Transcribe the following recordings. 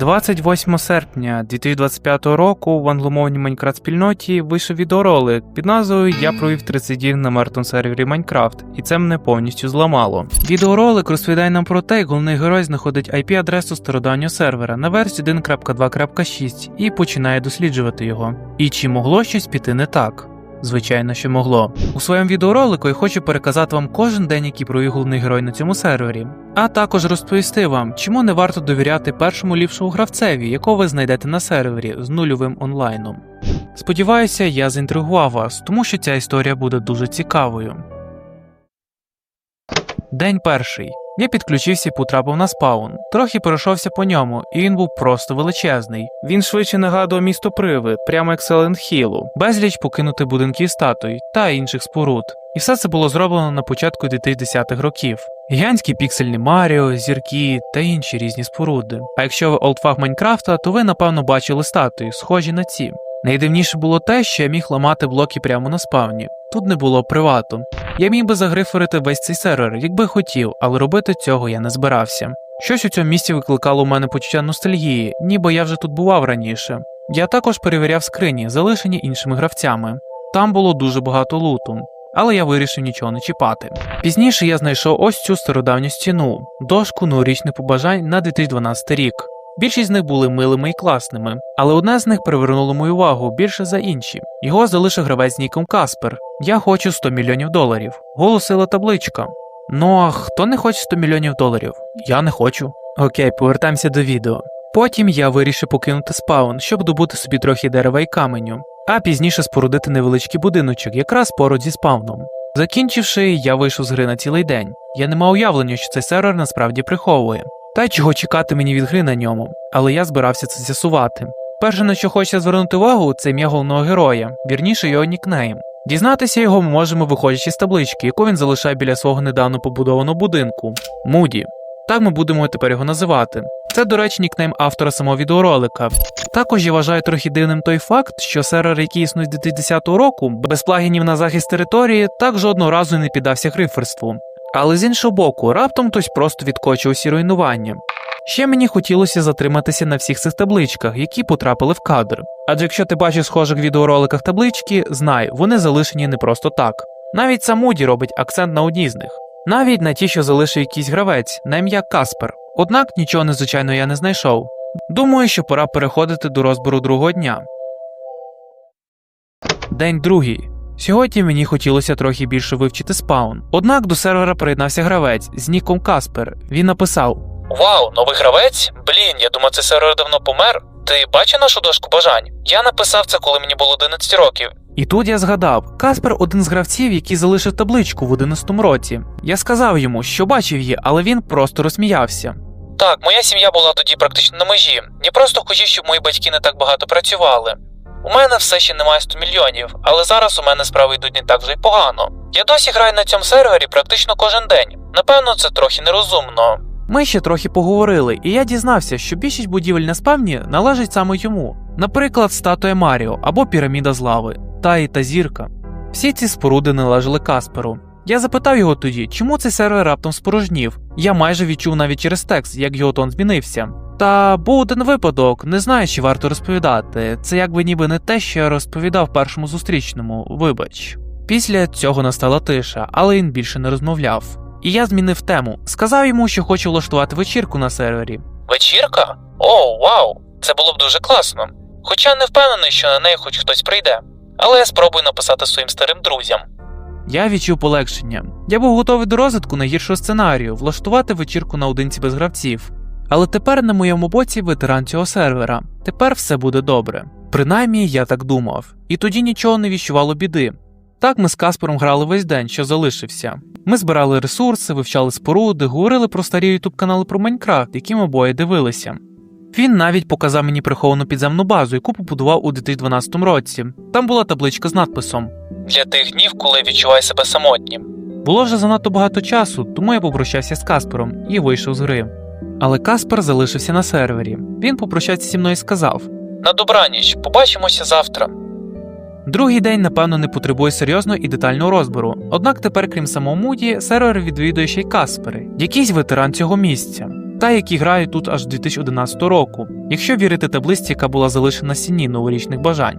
28 серпня 2025 року в англомовній Майнкрафт спільноті вийшов відеоролик під назвою Я провів 30 днів на мертвому сервері Майнкрафт, і це мене повністю зламало. Відеоролик розповідає нам про те, як головний герой знаходить IP-адресу стародавнього сервера на версії 1.2.6 і починає досліджувати його. І чи могло щось піти не так? Звичайно, що могло. У своєму відеоролику я хочу переказати вам кожен день, який провів головний герой на цьому сервері, а також розповісти вам, чому не варто довіряти першому ліпшому гравцеві, якого ви знайдете на сервері з нульовим онлайном. Сподіваюся, я заінтригував вас, тому що ця історія буде дуже цікавою. День перший. Я підключився і потрапив на спаун. Трохи пройшовся по ньому, і він був просто величезний. Він швидше нагадував місто Привид, прямо як Селент Хілу, безліч покинутих будинків і статуй та інших споруд. І все це було зроблено на початку 2010-х років. Гігантські піксельні Маріо, зірки та інші різні споруди. А якщо ви олдфаг Майнкрафта, то ви напевно бачили статуї, схожі на ці. Найдивніше було те, що я міг ламати блоки прямо на спавні. Тут не було привату. Я міг би загриферити весь цей сервер, якби хотів, але робити цього я не збирався. Щось у цьому місці викликало у мене почуття ностальгії, ніби я вже тут бував раніше. Я також перевіряв скрині, залишені іншими гравцями. Там було дуже багато луту, але я вирішив нічого не чіпати. Пізніше я знайшов ось цю стародавню стіну, дошку новорічних побажань на 2012 рік. Більшість з них були милими і класними, але одне з них привернуло мою увагу більше за інші. Його залишив гравець ніком Каспер. Я хочу 100 мільйонів доларів. Голосила табличка. Ну а хто не хоче 100 мільйонів доларів? Я не хочу. Окей, повертаємося до відео. Потім я вирішив покинути спаун, щоб добути собі трохи дерева і каменю, а пізніше спорудити невеличкий будиночок, якраз поруч зі спавном. Закінчивши, я вийшов з гри на цілий день. Я не мав уявлення, що цей сервер насправді приховує. Й чого чекати мені від гри на ньому, але я збирався це з'ясувати. Перше, на що хочеться звернути увагу, це ім'я головного героя, вірніше його нікнейм. Дізнатися його ми можемо виходячи з таблички, яку він залишає біля свого недавно побудованого будинку Муді. Так ми будемо тепер його називати. Це, до речі, нікнейм автора самого відеоролика. Також я вважаю трохи дивним той факт, що сервер, який існує з 2010 року, без плагінів на захист території, так жодного разу не піддався гриферству. Але з іншого боку, раптом хтось просто відкочив усі руйнування. Ще мені хотілося затриматися на всіх цих табличках, які потрапили в кадр. Адже якщо ти бачиш схожих відеороликах таблички, знай, вони залишені не просто так. Навіть сам Муді робить акцент на одній з них, навіть на ті, що залишив якийсь гравець, на ім'я Каспер. Однак нічого незвичайного я не знайшов. Думаю, що пора переходити до розбору другого дня. День другий. Сьогодні мені хотілося трохи більше вивчити спаун. Однак до сервера приєднався гравець з ніком Каспер. Він написав: Вау, новий гравець? Блін, я думав, цей сервер давно помер. Ти бачив нашу дошку бажань? Я написав це, коли мені було 11 років. І тут я згадав, Каспер один з гравців, який залишив табличку в 11 році. Я сказав йому, що бачив її, але він просто розсміявся. Так, моя сім'я була тоді практично на межі. Я просто хотів, щоб мої батьки не так багато працювали. У мене все ще немає 100 мільйонів, але зараз у мене справи йдуть не так вже й погано. Я досі граю на цьому сервері практично кожен день. Напевно, це трохи нерозумно. Ми ще трохи поговорили, і я дізнався, що більшість будівель на спавні належить саме йому. Наприклад, статуя Маріо або піраміда з лави, та і та зірка. Всі ці споруди належали Касперу. Я запитав його тоді, чому цей сервер раптом спорожнів. Я майже відчув навіть через текст, як його тон змінився. Та був один випадок, не знаю, чи варто розповідати. Це якби ніби не те, що я розповідав першому зустрічному, вибач. Після цього настала тиша, але він більше не розмовляв. І я змінив тему. Сказав йому, що хочу влаштувати вечірку на сервері. Вечірка? О, вау! Це було б дуже класно. Хоча не впевнений, що на неї хоч хтось прийде. Але я спробую написати своїм старим друзям. Я відчув полегшення. Я був готовий до розвитку найгіршого сценарію влаштувати вечірку наодинці без гравців. Але тепер на моєму боці ветеран цього сервера. Тепер все буде добре. Принаймні, я так думав. І тоді нічого не віщувало біди. Так ми з Каспером грали весь день, що залишився. Ми збирали ресурси, вивчали споруди, говорили про старі ютуб канали про Майнкрафт, які ми обоє дивилися. Він навіть показав мені приховану підземну базу, яку побудував у 2012 році. Там була табличка з надписом. Для тих днів, коли я відчуваю себе самотнім. Було вже занадто багато часу, тому я попрощався з Каспером і вийшов з гри. Але Каспер залишився на сервері. Він попрощався зі мною і сказав: На добраніч, побачимося завтра. Другий день, напевно, не потребує серйозного і детального розбору. Однак тепер, крім самого Муді, сервер відвідує ще й Каспери, якийсь ветеран цього місця. Та які грають тут аж 2011 року, якщо вірити таблиці, яка була залишена на стіні новорічних бажань.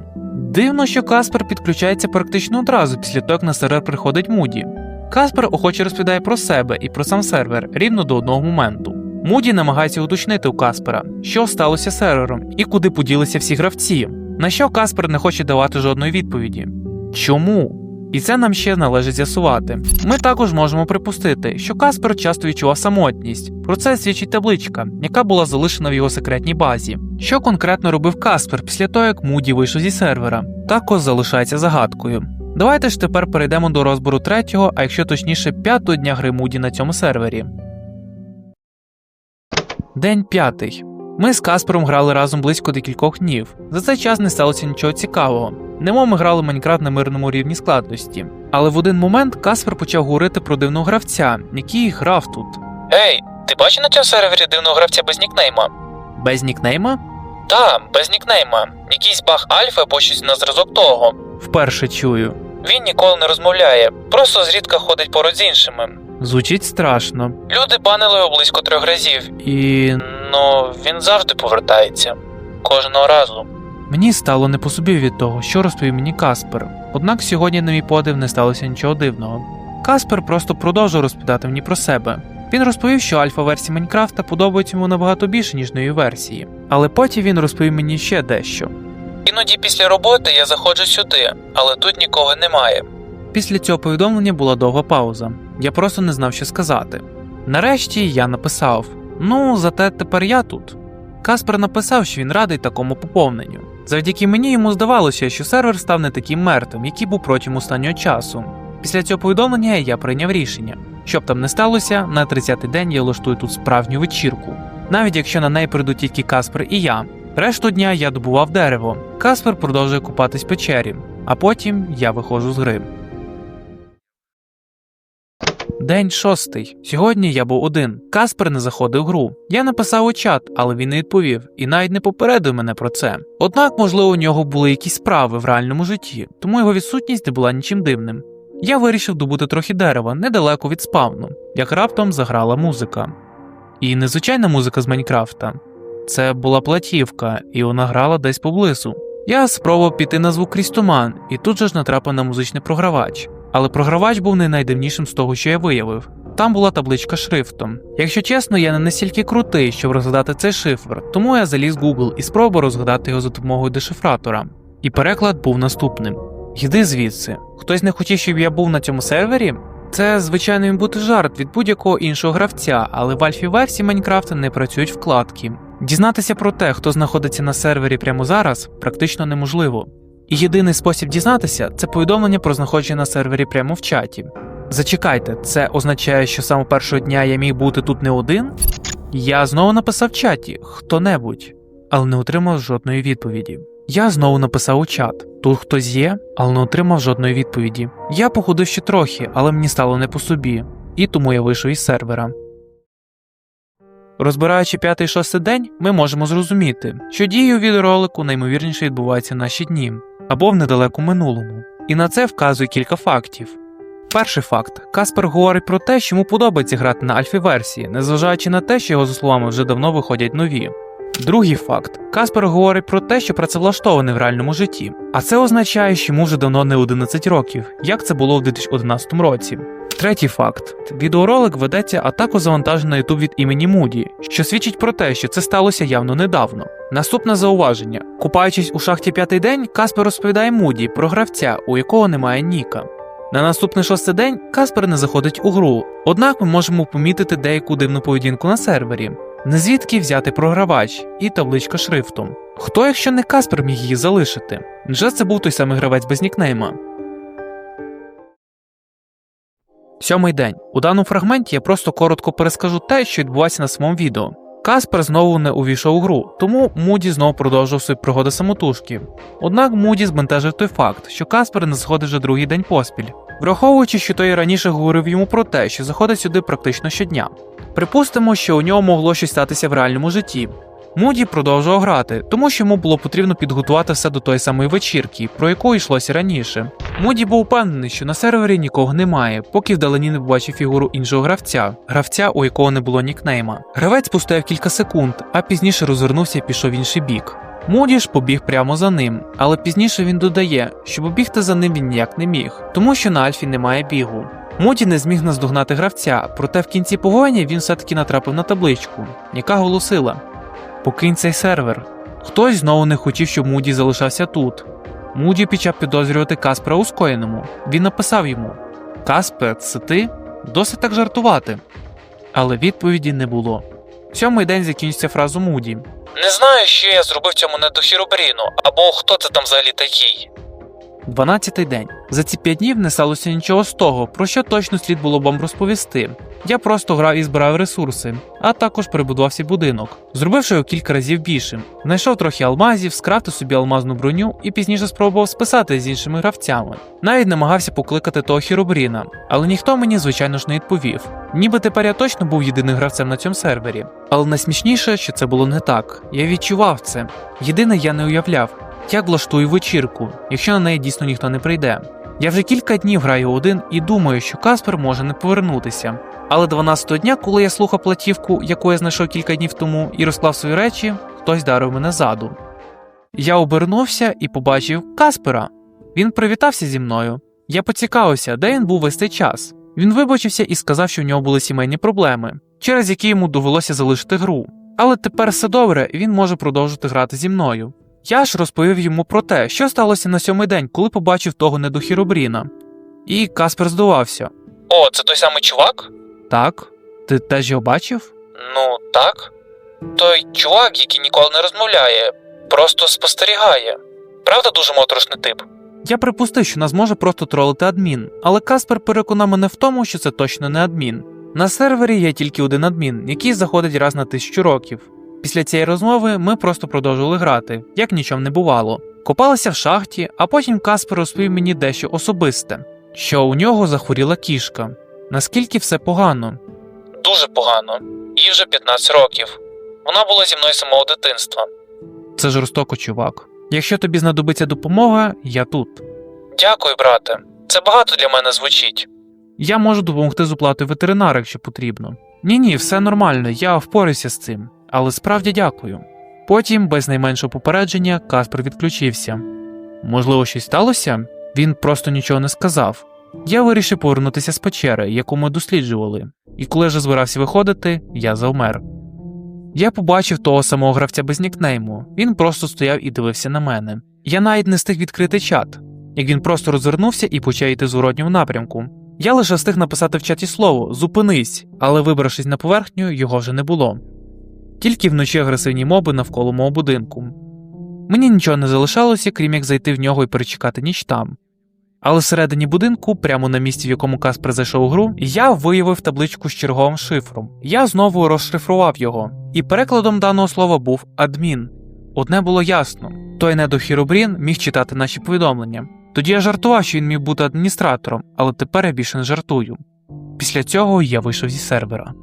Дивно, що Каспер підключається практично одразу після того, як на сервер приходить Муді. Каспер охоче розповідає про себе і про сам сервер рівно до одного моменту. Муді намагається уточнити у Каспера, що сталося сервером і куди поділися всі гравці, на що Каспер не хоче давати жодної відповіді. Чому? І це нам ще належить з'ясувати. Ми також можемо припустити, що Каспер часто відчував самотність. Про це свідчить табличка, яка була залишена в його секретній базі. Що конкретно робив Каспер після того, як Муді вийшов зі сервера, також залишається загадкою. Давайте ж тепер перейдемо до розбору третього, а якщо точніше, п'ятого дня гри Муді на цьому сервері. День п'ятий. Ми з Каспером грали разом близько декількох днів. За цей час не сталося нічого цікавого. Немо ми грали Майнкрафт на мирному рівні складності. Але в один момент Каспер почав говорити про дивного гравця, який грав тут. Ей, ти бачив на цьому сервері дивного гравця без нікнейма? Без нікнейма? Та, без нікнейма. Якийсь баг альфа або щось на зразок того. Вперше чую. Він ніколи не розмовляє, просто зрідка ходить поруч з іншими. Звучить страшно. Люди банили його близько трьох разів. І Ну, він завжди повертається. Кожного разу. мені стало не по собі від того, що розповів мені Каспер. Однак сьогодні, на мій подив, не сталося нічого дивного. Каспер просто продовжив розповідати мені про себе. Він розповів, що альфа-версії Майнкрафта подобається йому набагато більше, ніж нові версії. Але потім він розповів мені ще дещо. Іноді після роботи я заходжу сюди, але тут нікого немає. Після цього повідомлення була довга пауза. Я просто не знав, що сказати. Нарешті я написав: Ну, зате тепер я тут. Каспер написав, що він радий такому поповненню. Завдяки мені йому здавалося, що сервер став не таким мертвим, який був протягом останнього часу. Після цього повідомлення я прийняв рішення. Щоб там не сталося, на 30-й день я влаштую тут справжню вечірку. Навіть якщо на неї прийдуть тільки Каспер і я. Решту дня я добував дерево. Каспер продовжує купатись в печері, а потім я виходжу з гри. День шостий. Сьогодні я був один. Каспер не заходив в гру. Я написав у чат, але він не відповів і навіть не попередив мене про це. Однак, можливо, у нього були якісь справи в реальному житті, тому його відсутність не була нічим дивним. Я вирішив добути трохи дерева недалеко від спавну, як раптом заграла музика. І незвичайна музика з Майнкрафта. Це була платівка, і вона грала десь поблизу. Я спробував піти на звук крізь туман, і тут же ж натрапив на музичний програвач. Але програвач був не найдивнішим з того, що я виявив. Там була табличка шрифтом. Якщо чесно, я не настільки крутий, щоб розгадати цей шифр, тому я заліз Google і спробував розгадати його за допомогою дешифратора. І переклад був наступним: Йди звідси. Хтось не хотів, щоб я був на цьому сервері? Це, звичайно, міг бути жарт від будь-якого іншого гравця, але в альфі версії Майнкрафта не працюють вкладки. Дізнатися про те, хто знаходиться на сервері прямо зараз, практично неможливо. Єдиний спосіб дізнатися це повідомлення про знаходження на сервері прямо в чаті. Зачекайте, це означає, що саме першого дня я міг бути тут не один? Я знову написав в чаті хто-небудь, але не отримав жодної відповіді. Я знову написав у чат: тут хтось є, але не отримав жодної відповіді. Я походив ще трохи, але мені стало не по собі, і тому я вийшов із сервера. Розбираючи п'ятий шостий день, ми можемо зрозуміти, що дії у відеоролику наймовірніше відбуваються наші дні або в недалеку минулому. І на це вказує кілька фактів. Перший факт: Каспер говорить про те, що йому подобається грати на альфі версії, незважаючи на те, що його за словами вже давно виходять нові. Другий факт: Каспер говорить про те, що працевлаштований в реальному житті, а це означає, що йому вже давно не 11 років, як це було в 2011 році. Третій факт: відеоролик ведеться атаку завантажено на YouTube від імені Муді, що свідчить про те, що це сталося явно недавно. Наступне зауваження: купаючись у шахті п'ятий день, Каспер розповідає Муді про гравця, у якого немає ніка. На наступний шостий день Каспер не заходить у гру, однак ми можемо помітити деяку дивну поведінку на сервері. Незвідки взяти програвач і табличка шрифтом. Хто, якщо не Каспер, міг її залишити? Невже це був той самий гравець без нікнейма? Сьомий день. У даному фрагменті я просто коротко перескажу те, що відбувається на самому відео. Каспер знову не увійшов у гру, тому Муді знову продовжив свої пригоди самотужки. Однак Муді збентежив той факт, що Каспер не заходить вже другий день поспіль, враховуючи, що той раніше говорив йому про те, що заходить сюди практично щодня. Припустимо, що у нього могло щось статися в реальному житті. Муді продовжував грати, тому що йому було потрібно підготувати все до тої самої вечірки, про яку йшлося раніше. Муді був упевнений, що на сервері нікого немає, поки вдалині не побачив фігуру іншого гравця, гравця, у якого не було нікнейма. Гравець постояв кілька секунд, а пізніше розвернувся і пішов в інший бік. Моді ж побіг прямо за ним, але пізніше він додає, що побігти за ним він ніяк не міг, тому що на Альфі немає бігу. Моді не зміг наздогнати гравця, проте в кінці погоні він все-таки натрапив на табличку, яка голосила: Покинь цей сервер. Хтось знову не хотів, щоб Муді залишався тут. Муді почав підозрювати Каспера у скоєному. Він написав йому: Каспер, це ти? Досить так жартувати. Але відповіді не було. Сьомий день закінчиться фразу Муді. Не знаю, що я зробив цьому недохіробріну, або хто це там взагалі такий. Дванадцятий день. За ці п'ять днів не сталося нічого з того, про що точно слід було б вам розповісти. Я просто грав і збирав ресурси, а також перебудувався будинок, зробивши його кілька разів більшим. Знайшов трохи алмазів, скрафтив собі алмазну броню і пізніше спробував списати з іншими гравцями. Навіть намагався покликати того хіробріна, але ніхто мені, звичайно ж, не відповів. Ніби тепер я точно був єдиним гравцем на цьому сервері. Але найсмішніше, що це було не так. Я відчував це. Єдине, я не уявляв, як влаштую вечірку, якщо на неї дійсно ніхто не прийде. Я вже кілька днів граю один і думаю, що Каспер може не повернутися. Але 12-го дня, коли я слухав платівку, яку я знайшов кілька днів тому, і розклав свої речі, хтось дарив мене ззаду. Я обернувся і побачив Каспера. Він привітався зі мною. Я поцікавився, де він був весь цей час. Він вибачився і сказав, що в нього були сімейні проблеми, через які йому довелося залишити гру. Але тепер все добре, він може продовжити грати зі мною. Я ж розповів йому про те, що сталося на сьомий день, коли побачив того недохіробріна. І Каспер здивався. О, це той самий чувак? Так, ти теж його бачив? Ну, так. Той чувак, який ніколи не розмовляє, просто спостерігає. Правда, дуже моторошний тип. Я припустив, що нас може просто тролити адмін, але Каспер переконав мене в тому, що це точно не адмін. На сервері є тільки один адмін, який заходить раз на тисячу років. Після цієї розмови ми просто продовжували грати, як нічого не бувало. Копалися в шахті, а потім Каспер розповів мені дещо особисте, що у нього захворіла кішка. Наскільки все погано. Дуже погано. Їй вже 15 років. Вона була зі мною з самого дитинства. Це жорстоко, чувак. Якщо тобі знадобиться допомога, я тут. Дякую, брате. Це багато для мене звучить. Я можу допомогти з оплатою ветеринара, якщо потрібно. Ні, ні, все нормально, я впораюся з цим, але справді дякую. Потім, без найменшого попередження, Каспер відключився. Можливо, щось сталося? Він просто нічого не сказав. Я вирішив повернутися з печери, яку ми досліджували, і коли вже збирався виходити, я завмер. Я побачив того самого гравця без нікнейму, він просто стояв і дивився на мене. Я навіть не встиг відкрити чат, як він просто розвернувся і почав йти з уроднього напрямку. Я лише встиг написати в чаті слово Зупинись, але вибравшись на поверхню, його вже не було. Тільки вночі агресивні моби навколо мого будинку. Мені нічого не залишалося, крім як зайти в нього і перечекати ніч там. Але всередині будинку, прямо на місці, в якому Каспер зайшов у гру, я виявив табличку з черговим шифром. Я знову розшифрував його, і перекладом даного слова був адмін. Одне було ясно: той недохіробрін міг читати наші повідомлення. Тоді я жартував, що він міг бути адміністратором, але тепер я більше не жартую. Після цього я вийшов зі сервера.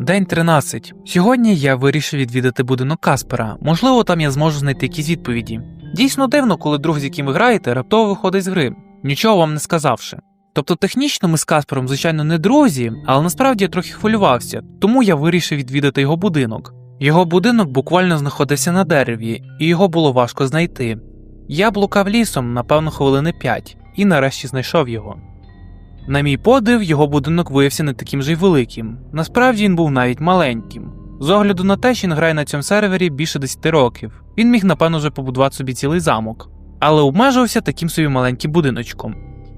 День 13. Сьогодні я вирішив відвідати будинок Каспера. Можливо, там я зможу знайти якісь відповіді. Дійсно дивно, коли друг, з яким ви граєте, раптово виходить з гри, нічого вам не сказавши. Тобто, технічно ми з Каспером, звичайно, не друзі, але насправді я трохи хвилювався, тому я вирішив відвідати його будинок. Його будинок буквально знаходився на дереві, і його було важко знайти. Я блукав лісом, напевно, хвилини п'ять, і нарешті знайшов його. На мій подив, його будинок виявився не таким же й великим. Насправді він був навіть маленьким. З огляду на те, що він грає на цьому сервері більше 10 років, він міг, напевно, вже побудувати собі цілий замок, але обмежувався таким собі маленьким будиночком.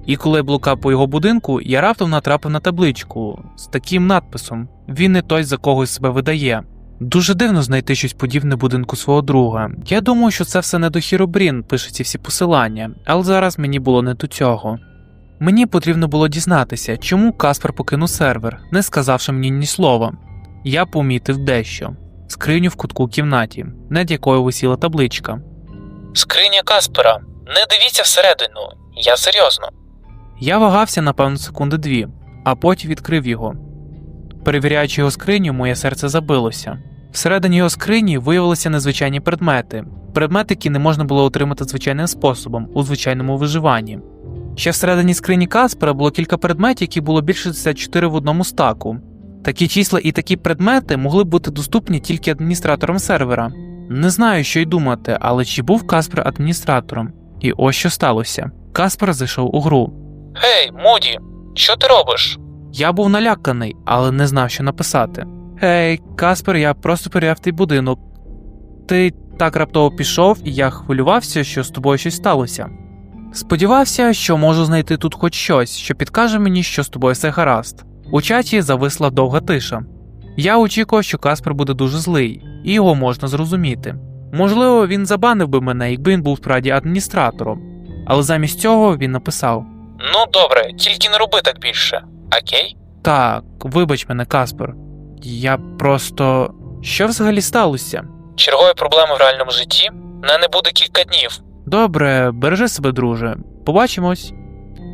І коли я блукав по його будинку, я раптом натрапив на табличку з таким надписом: Він не той, за когось себе видає. Дуже дивно знайти щось подібне будинку свого друга. Я думаю, що це все не до Хіробрін пише ці всі посилання, але зараз мені було не до цього. Мені потрібно було дізнатися, чому Каспер покинув сервер, не сказавши мені ні слова. Я помітив дещо скриню в кутку кімнаті, над якою висіла табличка. Скриня Каспера. Не дивіться всередину. Я серйозно. Я вагався, напевно, секунди дві, а потім відкрив його. перевіряючи його скриню, моє серце забилося. Всередині його скрині виявилися незвичайні предмети, предмети, які не можна було отримати звичайним способом у звичайному виживанні. Ще всередині скрині Каспера було кілька предметів, які було більше 64 в одному стаку. Такі числа і такі предмети могли бути доступні тільки адміністраторам сервера. Не знаю, що й думати, але чи був Каспер адміністратором? І ось що сталося. Каспер зайшов у гру. Гей, Муді, що ти робиш? Я був наляканий, але не знав, що написати. Гей, Каспер, я просто перевіряв твій будинок. Ти так раптово пішов, і я хвилювався, що з тобою щось сталося. Сподівався, що можу знайти тут хоч щось, що підкаже мені, що з тобою все гаразд. У чаті зависла довга тиша. Я очікував, що Каспер буде дуже злий, і його можна зрозуміти. Можливо, він забанив би мене, якби він був справді адміністратором, але замість цього він написав: Ну добре, тільки не роби так більше. Окей? Так, вибач мене, Каспер. Я просто. Що взагалі сталося? Чергові проблеми в реальному житті? Мене не буде кілька днів. Добре, бережи себе, друже. Побачимось.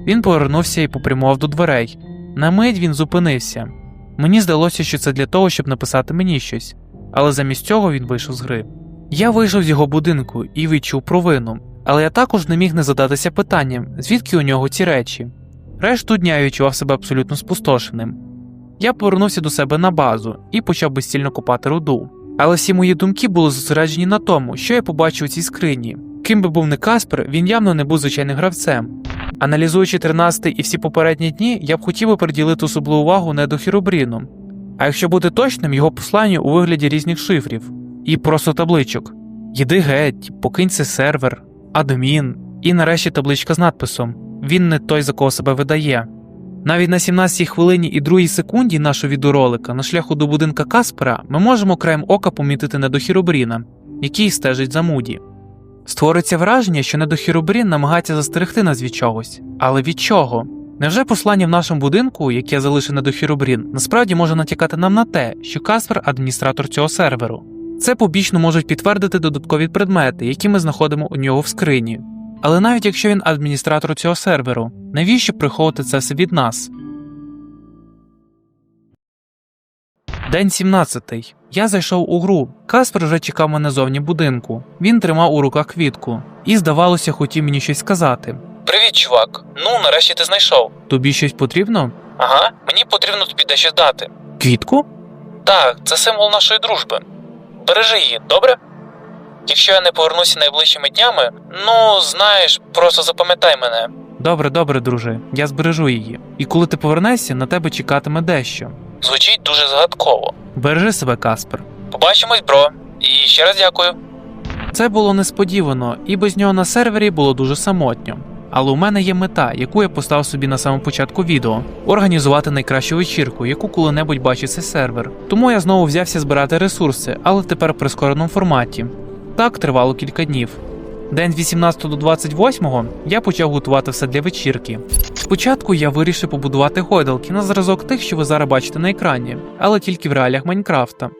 Він повернувся і попрямував до дверей. На мить він зупинився. Мені здалося, що це для того, щоб написати мені щось, але замість цього він вийшов з гри. Я вийшов з його будинку і відчув провину, але я також не міг не задатися питанням, звідки у нього ці речі. Решту дня я відчував себе абсолютно спустошеним. Я повернувся до себе на базу і почав безцільно копати руду. Але всі мої думки були зосереджені на тому, що я побачив у цій скрині. Ким би був не Каспер, він явно не був звичайним гравцем. Аналізуючи 13 і всі попередні дні, я б хотів би приділити особливу увагу не до Хіробріну. А якщо бути точним, його посланню у вигляді різних шифрів і просто табличок: Їди геть, покинь цей сервер, адмін, і нарешті табличка з надписом Він не той, за кого себе видає. Навіть на 17-й хвилині і 2 секунді нашого відеоролика на шляху до будинка Каспера ми можемо краєм ока помітити недохіробріна, який стежить за Муді. Створиться враження, що недохіробрін намагається застерегти нас від чогось. Але від чого? Невже послання в нашому будинку, яке залишив недохіробрін, насправді може натякати нам на те, що Каспер адміністратор цього серверу? Це побічно можуть підтвердити додаткові предмети, які ми знаходимо у нього в скрині. Але навіть якщо він адміністратор цього серверу, навіщо приховувати це все від нас? День 17. Я зайшов у гру. Каспер вже чекав мене зовні будинку. Він тримав у руках квітку і, здавалося, хотів мені щось сказати. Привіт, чувак. Ну, нарешті ти знайшов. Тобі щось потрібно? Ага, мені потрібно тобі дещо дати. Квітку? Так, це символ нашої дружби. Бережи її, добре? Якщо я не повернуся найближчими днями, ну знаєш, просто запам'ятай мене. Добре, добре, друже, я збережу її. І коли ти повернешся, на тебе чекатиме дещо. Звучить дуже загадково. Бережи себе, Каспер. Побачимось, бро. І ще раз дякую. Це було несподівано, і без нього на сервері було дуже самотньо. Але у мене є мета, яку я поставив собі на самому початку відео організувати найкращу вечірку, яку коли-небудь бачив цей сервер. Тому я знову взявся збирати ресурси, але тепер в прискореному форматі. Так тривало кілька днів. День з 18 до 28 я почав готувати все для вечірки. Спочатку я вирішив побудувати гойдалки на зразок тих, що ви зараз бачите на екрані, але тільки в реаліях Майнкрафта.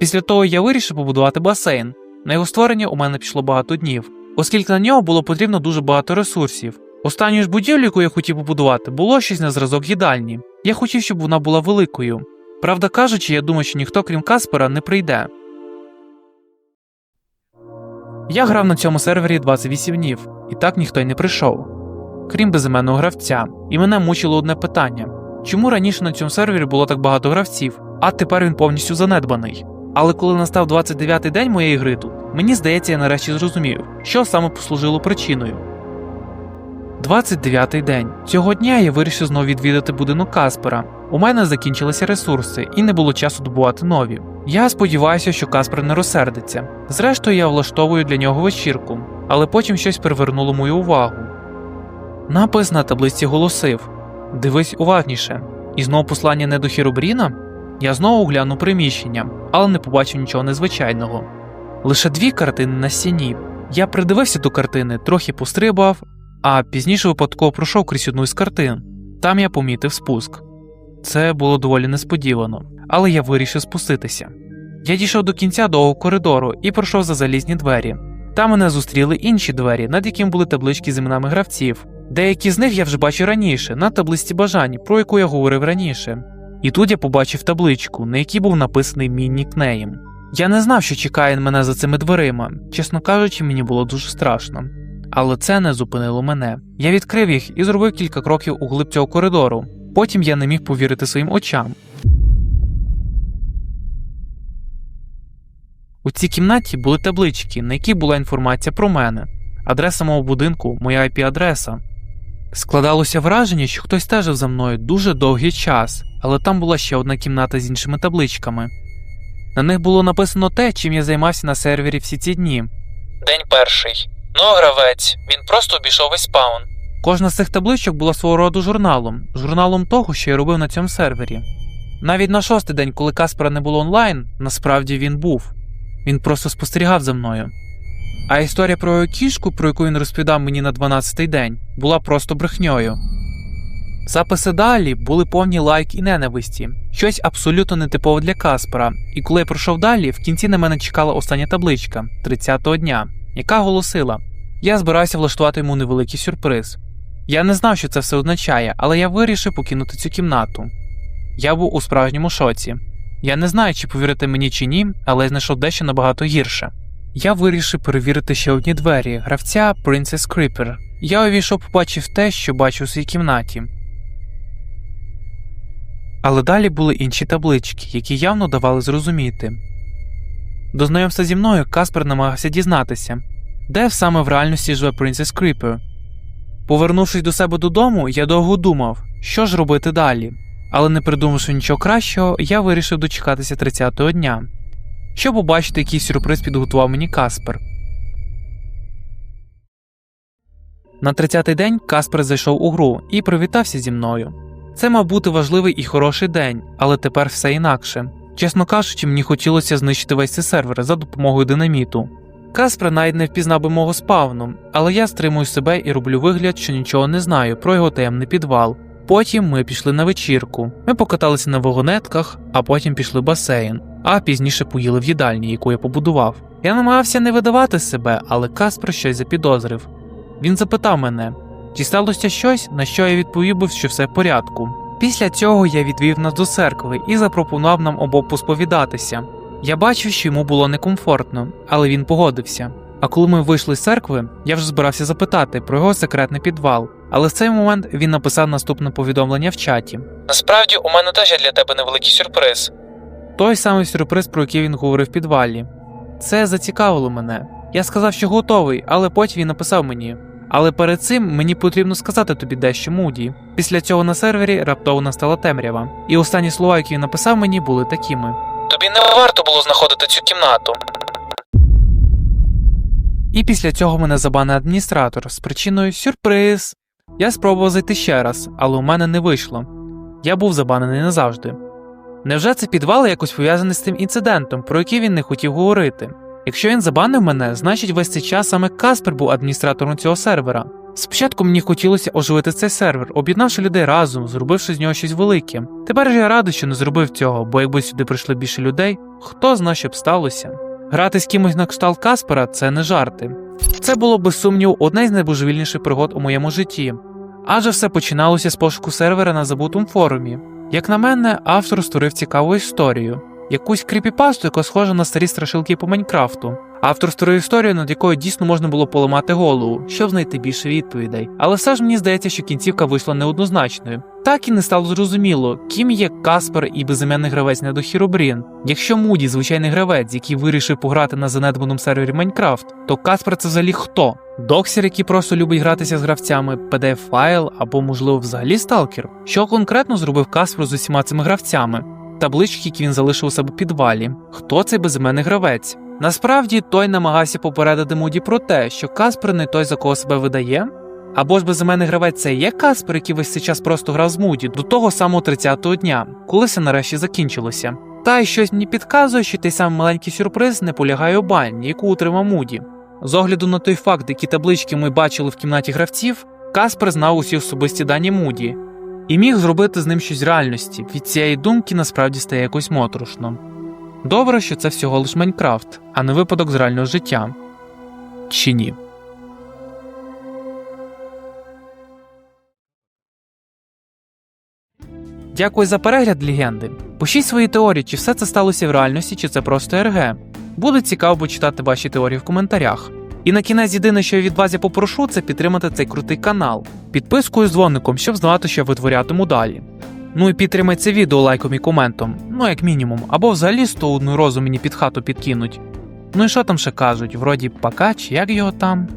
Після того я вирішив побудувати басейн. На його створення у мене пішло багато днів, оскільки на нього було потрібно дуже багато ресурсів. Останньою ж будівлю, яку я хотів побудувати, було щось на зразок їдальні. Я хотів, щоб вона була великою. Правда кажучи, я думаю, що ніхто, крім Каспера, не прийде. Я грав на цьому сервері 28 днів, і так ніхто й не прийшов. Крім безіменного гравця, і мене мучило одне питання: чому раніше на цьому сервері було так багато гравців, а тепер він повністю занедбаний? Але коли настав 29-й день моєї гри тут, мені здається, я нарешті зрозумів, що саме послужило причиною. 29-й день. Цього дня я вирішив знову відвідати будинок Каспера. У мене закінчилися ресурси і не було часу добувати нові. Я сподіваюся, що Каспер не розсердиться. Зрештою, я влаштовую для нього вечірку, але потім щось привернуло мою увагу. Напис на таблиці голосив Дивись уважніше. І знову послання не до Хіробріна? Я знову оглянув приміщення, але не побачив нічого незвичайного. Лише дві картини на стіні. Я придивився до картини, трохи пострибав, а пізніше випадково пройшов крізь одну із картин. Там я помітив спуск. Це було доволі несподівано, але я вирішив спуститися. Я дійшов до кінця довгого коридору і пройшов за залізні двері. Там мене зустріли інші двері, над якими були таблички з іменами гравців. Деякі з них я вже бачив раніше, на табличці бажань, про яку я говорив раніше. І тут я побачив табличку, на якій був написаний мій нікнейм. Я не знав, що чекає мене за цими дверима. Чесно кажучи, мені було дуже страшно. Але це не зупинило мене. Я відкрив їх і зробив кілька кроків у глиб цього коридору. Потім я не міг повірити своїм очам. У цій кімнаті були таблички, на яких була інформація про мене, адреса мого будинку, моя IP-адреса. Складалося враження, що хтось стежив за мною дуже довгий час, але там була ще одна кімната з іншими табличками. На них було написано те, чим я займався на сервері всі ці дні. День перший. Ну, гравець, він просто обійшов весь спаун. Кожна з цих табличок була свого роду журналом, журналом того, що я робив на цьому сервері. Навіть на шостий день, коли Каспера не було онлайн, насправді він був. Він просто спостерігав за мною. А історія про кішку, про яку він розповідав мені на 12-й день, була просто брехньою. Записи далі були повні лайк і ненависті, щось абсолютно нетипове для Каспера, і коли я пройшов далі, в кінці на мене чекала остання табличка 30-го дня, яка голосила: Я збираюся влаштувати йому невеликий сюрприз. Я не знав, що це все означає, але я вирішив покинути цю кімнату. Я був у справжньому шоці. Я не знаю, чи повірити мені чи ні, але я знайшов дещо набагато гірше. Я вирішив перевірити ще одні двері гравця Princess Creeper. Я увійшов, побачив те, що бачив у своїй кімнаті. Але далі були інші таблички, які явно давали зрозуміти. До знайомства зі мною Каспер намагався дізнатися, де саме в реальності живе Princess Creeper. Повернувшись до себе додому, я довго думав, що ж робити далі. Але не придумавши нічого кращого, я вирішив дочекатися 30-го дня, щоб побачити, який сюрприз підготував мені Каспер. На 30-й день Каспер зайшов у гру і привітався зі мною. Це мав бути важливий і хороший день, але тепер все інакше. Чесно кажучи, мені хотілося знищити весь цей сервер за допомогою динаміту. Каспер навіть не впізнав би мого спавну, але я стримую себе і роблю вигляд, що нічого не знаю про його таємний підвал. Потім ми пішли на вечірку. Ми покаталися на вагонетках, а потім пішли в басейн, а пізніше поїли в їдальні, яку я побудував. Я намагався не видавати себе, але Каспер щось запідозрив. Він запитав мене, чи сталося щось, на що я відповів би, що все в порядку. Після цього я відвів нас до церкви і запропонував нам обох посповідатися. Я бачив, що йому було некомфортно, але він погодився. А коли ми вийшли з церкви, я вже збирався запитати про його секретний підвал, але в цей момент він написав наступне повідомлення в чаті. Насправді, у мене теж є для тебе невеликий сюрприз. Той самий сюрприз, про який він говорив в підвалі. Це зацікавило мене. Я сказав, що готовий, але потім він написав мені. Але перед цим мені потрібно сказати тобі дещо Муді. Після цього на сервері раптово настала темрява, і останні слова, які він написав мені, були такими. Тобі не варто було знаходити цю кімнату. І після цього мене забанив адміністратор з причиною сюрприз. Я спробував зайти ще раз, але у мене не вийшло. Я був забанений назавжди. Невже це підвал якось пов'язаний з тим інцидентом, про який він не хотів говорити? Якщо він забанив мене, значить весь цей час саме Каспер був адміністратором цього сервера. Спочатку мені хотілося оживити цей сервер, об'єднавши людей разом, зробивши з нього щось велике. Тепер же я радий, що не зробив цього, бо якби сюди прийшли більше людей, хто зна, що б сталося. Грати з кимось на кшталт Каспера це не жарти. Це було без сумніву одне з найбожевільніших пригод у моєму житті. Адже все починалося з пошуку сервера на забутому форумі. Як на мене, автор створив цікаву історію, якусь кріпіпасту, яка схожа на старі страшилки по Майнкрафту. Автор створив історію, над якою дійсно можна було поламати голову, щоб знайти більше відповідей. Але все ж мені здається, що кінцівка вийшла неоднозначною. Так і не стало зрозуміло, ким є Каспер і безіменний гравець на Хіробрін. Якщо Муді звичайний гравець, який вирішив пограти на занедбаному сервері Майнкрафт, то Каспер це взагалі хто? Доксер, який просто любить гратися з гравцями, pdf файл або, можливо, взагалі сталкер? Що конкретно зробив Каспер з усіма цими гравцями? Таблички, які він залишив у себе в підвалі. Хто цей безіменний гравець? Насправді той намагався попередити Муді про те, що Каспер не той, за кого себе видає. Або ж безіменний гравець це є Каспер, який весь цей час просто грав з Муді до того самого 30-го дня, коли все нарешті закінчилося. Та й щось мені підказує, що той самий маленький сюрприз не полягає у бані, яку утримав Муді. З огляду на той факт, які таблички ми бачили в кімнаті гравців, Каспер знав усі особисті дані Муді і міг зробити з ним щось реальності. Від цієї думки насправді стає якось моторошно. Добре, що це всього лиш Майнкрафт, а не випадок з реального життя. Чи ні? Дякую за перегляд легенди. Пишіть свої теорії, чи все це сталося в реальності, чи це просто РГ. Буде цікаво почитати ваші теорії в коментарях. І на кінець єдине, що я від вас я попрошу, це підтримати цей крутий канал, підпискою з дзвоником, щоб знати, що я витворятиму далі. Ну і підтримай це відео лайком і коментом, ну як мінімум, або взагалі 101 розу мені під хату підкинуть. Ну і що там ще кажуть? Вроді пакач, як його там?